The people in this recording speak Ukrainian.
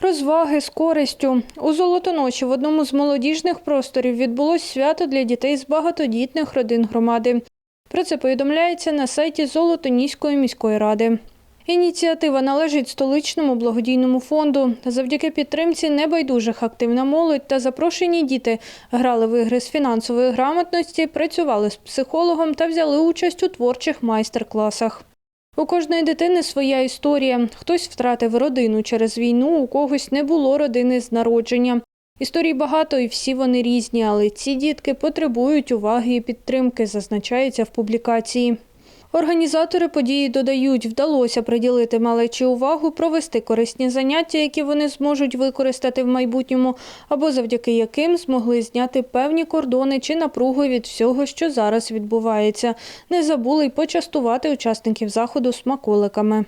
Розваги з користю. У Золотоночі в одному з молодіжних просторів відбулось свято для дітей з багатодітних родин громади. Про це повідомляється на сайті Золотоніської міської ради. Ініціатива належить столичному благодійному фонду. Завдяки підтримці небайдужих активна молодь та запрошені діти грали в ігри з фінансової грамотності, працювали з психологом та взяли участь у творчих майстер-класах. У кожної дитини своя історія. Хтось втратив родину через війну, у когось не було родини з народження. Історій багато і всі вони різні, але ці дітки потребують уваги і підтримки, зазначається в публікації. Організатори події додають, вдалося приділити малечі увагу, провести корисні заняття, які вони зможуть використати в майбутньому, або завдяки яким змогли зняти певні кордони чи напругу від всього, що зараз відбувається. Не забули й почастувати учасників заходу смаколиками.